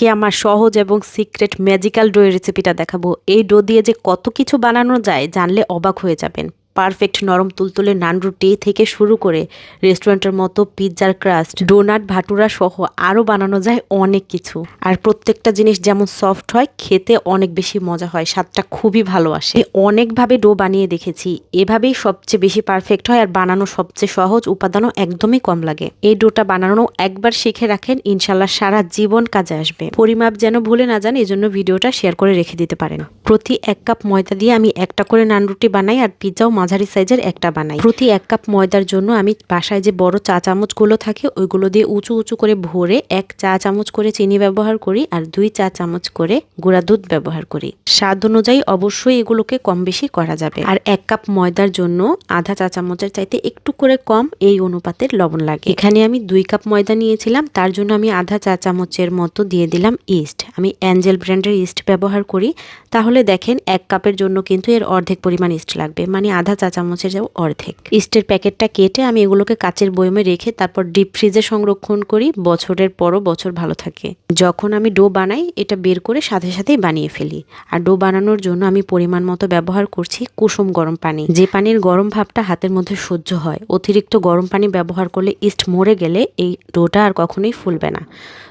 আজকে আমার সহজ এবং সিক্রেট ম্যাজিক্যাল ডোয়ের রেসিপিটা দেখাবো। এই ডো দিয়ে যে কত কিছু বানানো যায় জানলে অবাক হয়ে যাবেন। পারফেক্ট নরম তুলতুলে নান রুটি থেকে শুরু করে রেস্টুরেন্টের মতো পিৎজার ক্রাস্ট, ডোনাট ভাটুরা সহ আরও বানানো যায় অনেক কিছু। আর প্রত্যেকটা জিনিস যেমন সফট হয়, খেতে অনেক বেশি মজা হয়, স্বাদটা খুবই ভালো আসে। অনেকভাবে ডো বানিয়ে দেখেছি, এভাবেই সবচেয়ে বেশি পারফেক্ট হয় আর বানানো সবচেয়ে সহজ উপাদানও একদমই কম লাগে। এই ডোটা বানানো একবার শিখে রাখেন, ইনশাল্লাহ সারা জীবন কাজে আসবে। পরিমাপ যেন ভুলে না যান এই জন্য ভিডিওটা শেয়ার করে রেখে দিতে পারেন। প্রতি এক কাপ ময়দা দিয়ে আমি একটা করে নান রুটি বানাই আর পিৎজাও মাঝারি সাইজের একটা বানাই। প্রতি এক কাপ ময়দার জন্য আমি বাসায় যে বড় চা চামচগুলো থাকে, ওইগুলো দিয়ে উঁচু উঁচু করে ভরে এক চা চামচ করে চিনি ব্যবহার করি আর দুই চা চামচ করে গুঁড়া দুধ ব্যবহার করি। স্বাদ অনুযায়ী অবশ্যই এগুলোকে কম বেশি করা যাবে। আর এক কাপ ময়দার জন্য আধা চা চামচের চাইতে একটু করে কম এই অনুপাতের লবণ লাগে। এখানে আমি দুই কাপ ময়দা নিয়েছিলাম, তার জন্য আমি আধা চা চামচের মতো দিয়ে দিলাম ইস্ট। আমি অ্যাঞ্জেল ব্র্যান্ডের ইস্ট ব্যবহার করি। তাহলে দেখেন এক কাপের জন্য কিন্তু এর অর্ধেক পরিমাণ ইস্ট লাগবে। মানে আধা চা চামচের অর্ধেক। ইস্টের প্যাকেটটা কেটে আমি এগুলোকে কাচের বয়মে রেখে তারপর ডিপ ফ্রিজে সংরক্ষণ করি, বছরের পরও বছর ভালো থাকে। যখন আমি ডো বানাই, এটা বের করে সাথে সাথেই বানিয়ে ফেলি। আর ডো বানানোর জন্য আমি পরিমাণ মতো ব্যবহার করছি কুসুম গরম পানি। যে পানির গরম ভাবটা হাতের মধ্যে সহ্য হয়, অতিরিক্ত গরম পানি ব্যবহার করলে ইস্ট মরে গেলে এই ডোটা আর কখনোই ফুলবে না।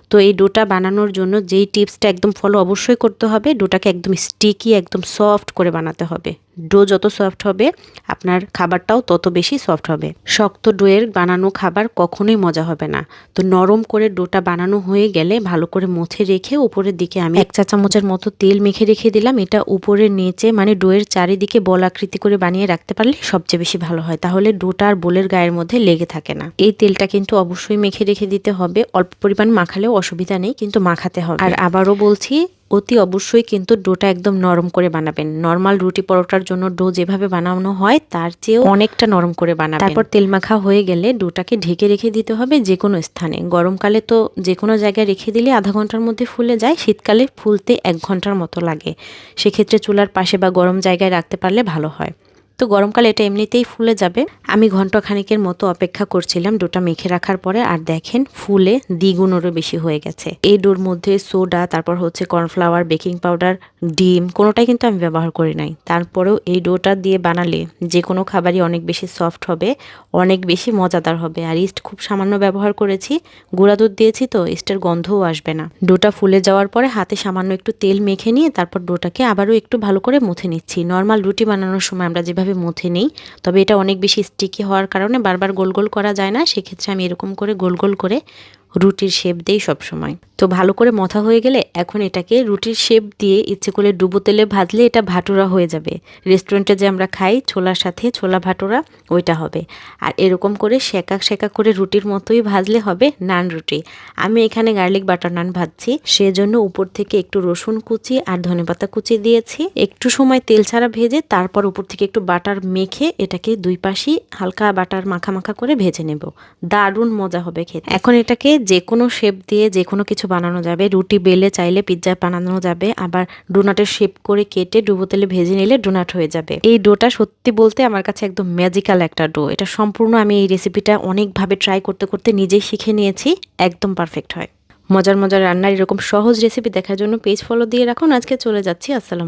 তো এই ডোটা বানানোর জন্য যেই টিপসটা একদম ফলো অবশ্যই করতে হবে, ডোটাকে একদম স্টিকি একদম সফট করে বানাতে হবে। ডো যত সফট হবে, আপনার খাবারটাও তত বেশি সফট হবে। শক্ত ডোয়ের বানানো খাবার কখনোই মজা হবে না। তো নরম করে ডোটা বানানো হয়ে গেলে ভালো করে মুছে রেখে উপরের দিকে আমি এক চা চামচের মতো তেল মেখে রেখে দিলাম। এটা উপরে নিচে মানে ডোয়ের চারিদিকে বল আকৃতি করে বানিয়ে রাখতে পারলে সবচেয়ে বেশি ভালো হয়। তাহলে ডোটা আর বোলের গায়ের মধ্যে লেগে থাকে না। এই তেলটা কিন্তু অবশ্যই মেখে রেখে দিতে হবে। অল্প পরিমাণ মাখালেও অসুবিধা নেই, কিন্তু মাখাতে হবে। আর আবারও বলছি অতি অবশ্যই কিন্তু ডোটা একদম নরম করে বানাবেন। নর্মাল রুটি পরোটার জন্য ডো যেভাবে বানানো হয়, তার চেয়েও অনেকটা নরম করে বানাবেন। তারপর তেল মাখা হয়ে গেলে ডোটাকে ঢেকে রেখে দিতে হবে যে কোনো স্থানে। গরমকালে তো যে কোনো জায়গায় রেখে দিলে আধা ঘণ্টার মধ্যে ফুলে যায়, শীতকালে ফুলতে এক ঘণ্টার মতো লাগে। সেক্ষেত্রে চুলার পাশে বা গরম জায়গায় রাখতে পারলে ভালো হয়। তো গরমকালে এটা এমনিতেই ফুলে যাবে। আমি ঘণ্টা খানিকের মতো অপেক্ষা করছিলাম ডোটা মেখে রাখার পরে, আর দেখেন ফুলে দ্বিগুণেরও বেশি হয়ে গেছে। এই ডোর মধ্যে সোডা, তারপর হচ্ছে কর্নফ্লাওয়ার, বেকিং পাউডার, ডিম, কোনোটাই কিন্তু আমি ব্যবহার করি নাই। তারপরেও এই ডোটা দিয়ে বানালে যে কোনো খাবারই অনেক বেশি সফট হবে, অনেক বেশি মজাদার হবে। আর ইস্ট খুব সামান্য ব্যবহার করেছি, গুঁড়া দুধ দিয়েছি তো ইস্টের গন্ধও আসবে না। ডোটা ফুলে যাওয়ার পরে হাতে সামান্য একটু তেল মেখে নিয়ে তারপর ডোটাকে আবারও একটু ভালো করে মুথে নিচ্ছি। নর্মাল রুটি বানানোর সময় আমরা যেভাবে মুথে নেই। তবে এটা অনেক বেশি স্টিকি হওয়ার কারণে বারবার গোল গোল করা যায় না। সেক্ষেত্রে আমি এরকম করে গোল গোল করে রুটির শেপ দেই সবসময়। তো ভালো করে মথা হয়ে গেলে এখন এটাকে রুটির শেপ দিয়ে ইচ্ছে করে ডুবো তেলে ভাজলে এটা ভাটুরা হয়ে যাবে। রেস্টুরেন্টে যে আমরা খাই, ছোলার সাথে ছোলা ভাটুরা, ওইটা হবে। আর এরকম করে শেকা শেকা করে রুটির মতোই ভাজলে হবে নান রুটি। আমি এখানে গার্লিক বাটার নান ভাজছি। সেজন্য উপর থেকে একটু রসুন কুচি আর ধনেপাতা কুচি দিয়েছি। একটু সময় তেল ছাড়া ভেজে তারপর উপর থেকে একটু বাটার মেখে এটাকে দুই পাশই হালকা বাটার মাখা মাখা করে ভেজে নেব। দারুণ মজা হবে খেতে। এখন এটাকে যে কোনো শেপ দিয়ে যে কোনো কিছু বানানো যাবে। রুটি বেলে চাইলে পিৎজা বানানো যাবে। আবার ডোনাটের শেপ করে কেটে ডুবো তেলে ভেজে নিলে ডোনাট হয়ে যাবে। এই ডোটা সত্যি বলতে আমার কাছে একদম ম্যাজিক্যাল একটা ডো। এটা সম্পূর্ণ আমি এই রেসিপিটা অনেকভাবে ট্রাই করতে করতে নিজেই শিখে নিয়েছি। একদম পারফেক্ট হয়। মজার মজার রান্নার এরকম সহজ রেসিপি দেখার জন্য পেজ ফলো দিয়ে রাখুন। আজকে চলে যাচ্ছি। আসসালাম